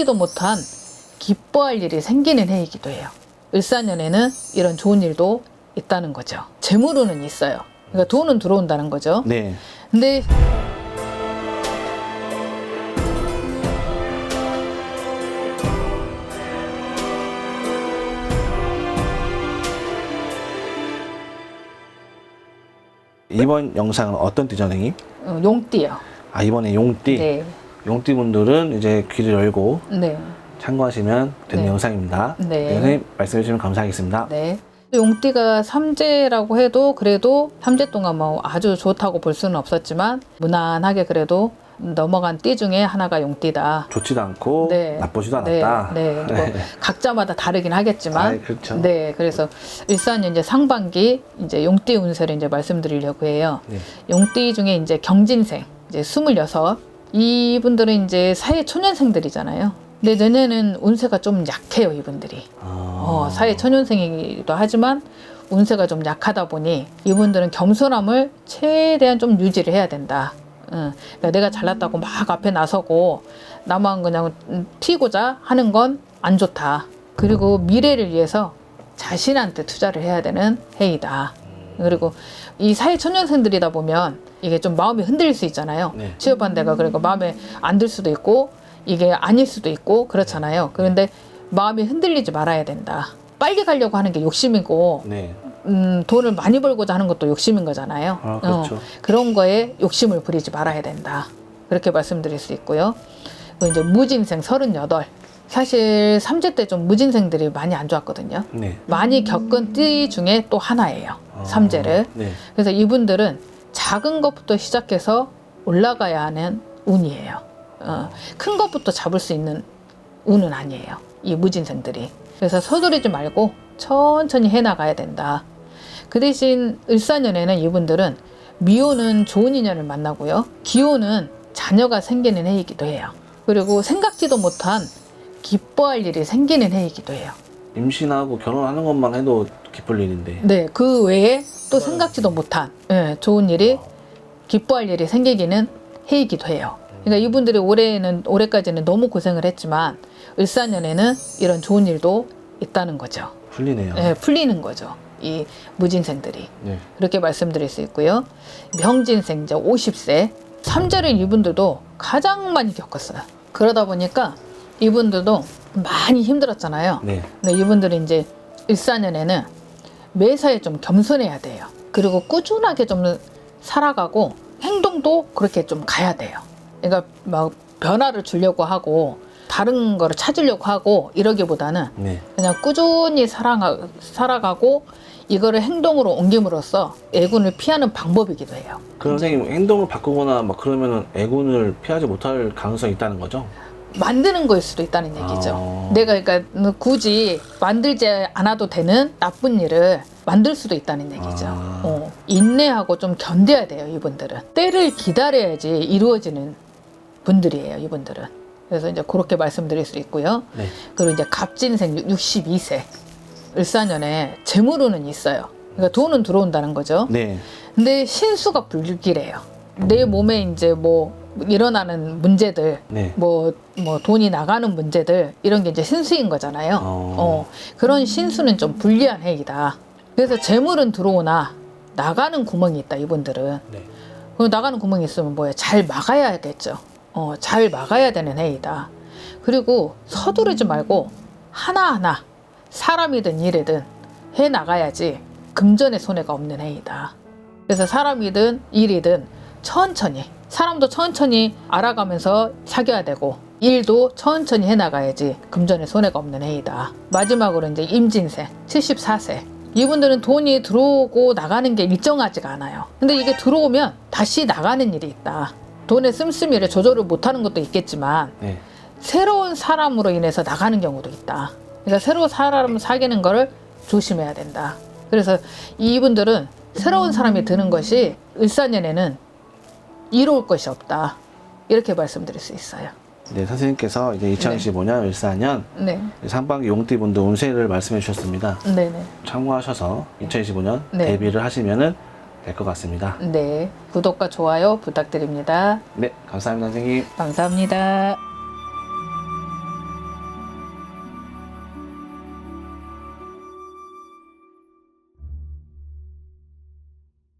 생각지도 못한 기뻐할 일이 생기는 해이기도 해요. 을사년에는 이런 좋은 일도 있다는 거죠. 재물운은 있어요. 그러니까 돈은 들어온다는 거죠. 네. 근데 이번 영상은 어떤 띠죠, 선생님? 어, 용띠요. 아, 이번에 용띠. 네. 용띠 분들은 이제 귀를 열고 네. 참고하시면 되는 네. 영상입니다. 네. 선생님 말씀해 주시면 감사하겠습니다. 네. 용띠가 삼재라고 해도 그래도 삼재 동안 뭐 아주 좋다고 볼 수는 없었지만 무난하게 그래도 넘어간 띠 중에 하나가 용띠다. 좋지도 않고 네. 나쁘지도 않았다. 네, 네. 뭐 각자마다 다르긴 하겠지만, 아이, 그렇죠. 네, 그래서 일산 이제 상반기 이제 용띠 운세를 이제 말씀드리려고 해요. 네. 용띠 중에 이제 경진생 이제 26 이분들은 이제 사회 초년생들이잖아요. 근데 내년에는 운세가 좀 약해요, 이분들이. 아, 어, 사회 초년생이기도 하지만 운세가 좀 약하다 보니 이분들은 겸손함을 최대한 좀 유지를 해야 된다. 응. 그러니까 내가 잘났다고 막 앞에 나서고 나만 그냥 음, 튀고자 하는 건 안 좋다. 그리고 미래를 위해서 자신한테 투자를 해야 되는 해이다. 그리고 이 사회 초년생들이다 보면 이게 좀 마음이 흔들릴 수 있잖아요. 네. 취업한 데가 그러니까 마음에 안 들 수도 있고 이게 아닐 수도 있고 그렇잖아요. 그런데 마음이 흔들리지 말아야 된다. 빨리 가려고 하는 게 욕심이고 네. 음, 돈을 많이 벌고자 하는 것도 욕심인 거잖아요. 아, 그렇죠. 어, 그런 거에 욕심을 부리지 말아야 된다. 그렇게 말씀드릴 수 있고요. 그리고 이제 무진생 38. 사실 삼재 때 좀 무진생들이 많이 안 좋았거든요. 네. 많이 겪은 띠 중에 또 하나예요. 아, 삼재를. 네. 그래서 이분들은 작은 것부터 시작해서 올라가야 하는 운이에요. 어, 큰 것부터 잡을 수 있는 운은 아니에요. 이 무진생들이. 그래서 서두르지 말고 천천히 해나가야 된다. 그 대신 을사년에는 이분들은 미호는 좋은 인연을 만나고요. 기호는 자녀가 생기는 해이기도 해요. 그리고 생각지도 못한 기뻐할 일이 생기는 해이기도 해요. 임신하고 결혼하는 것만 해도 기쁠 일인데. 네, 그 외에 또 생각지도 못한 예, 좋은 일이 기뻐할 일이 생기기는 해이기도 해요. 그러니까 이분들이 올해는 올해까지는 너무 고생을 했지만 을사년에는 이런 좋은 일도 있다는 거죠. 풀리네요. 예, 풀리는 거죠. 이 무진생들이 네. 그렇게 말씀드릴 수 있고요. 명진생 이제 50세 삼재를 이분들도 가장 많이 겪었어요. 그러다 보니까 이분들도 많이 힘들었잖아요. 네. 근데 이분들이 이제 일사년에는 매사에 좀 겸손해야 돼요. 그리고 꾸준하게 좀 살아가고 행동도 그렇게 좀 가야 돼요. 그러니까 막 변화를 주려고 하고 다른 거를 찾으려고 하고 이러기보다는 네. 그냥 꾸준히 살아가, 살아가고 이거를 행동으로 옮김으로써 애군을 피하는 방법이기도 해요. 그럼 선생님 행동을 바꾸거나 막 그러면은 애군을 피하지 못할 가능성이 있다는 거죠? 만드는 거일 수도 있다는 얘기죠. 아. 내가 그러니까 굳이 만들지 않아도 되는 나쁜 일을 만들 수도 있다는 얘기죠. 아. 어, 인내하고 좀 견뎌야 돼요, 이분들은. 때를 기다려야지 이루어지는 분들이에요, 이분들은. 그래서 이제 그렇게 말씀드릴 수 있고요. 네. 그리고 이제 갑진생 62세 을사년에 재물운은 있어요. 그러니까 돈은 들어온다는 거죠. 네. 근데 신수가 불길해요. 내 몸에 이제 뭐 일어나는 문제들, 네. 뭐, 뭐 돈이 나가는 문제들 이런 게 이제 신수인 거잖아요. 어. 어, 그런 신수는 좀 불리한 해이다. 그래서 재물은 들어오나 나가는 구멍이 있다 이분들은. 네. 그 나가는 구멍이 있으면 뭐예요? 잘 막아야겠죠. 어, 잘 막아야 되는 해이다. 그리고 서두르지 말고 하나하나 사람이든 일이든 해 나가야지 금전의 손해가 없는 해이다. 그래서 사람이든 일이든 천천히 사람도 천천히 알아가면서 사귀어야 되고 일도 천천히 해 나가야지 금전의 손해가 없는 해이다. 마지막으로 이제 임진생 74세 이분들은 돈이 들어오고 나가는 게 일정하지가 않아요. 근데 이게 들어오면 다시 나가는 일이 있다. 돈의 씀씀이를 조절을 못하는 것도 있겠지만 네. 새로운 사람으로 인해서 나가는 경우도 있다. 그러니까 새로운 사람을 사귀는 거를 조심해야 된다. 그래서 이분들은 새로운 사람이 드는 것이 을사년에는 이로울 것이 없다. 이렇게 말씀드릴 수 있어요. 네, 선생님께서 이제 2025년 을사년 네, 상반기 용띠 분들 운세를 말씀해 주셨습니다. 네, 네, 참고하셔서 2025년 네. 데뷔를 하시면은 될 것 같습니다. 네. 구독과 좋아요 부탁드립니다. 네, 감사합니다, 선생님. 감사합니다.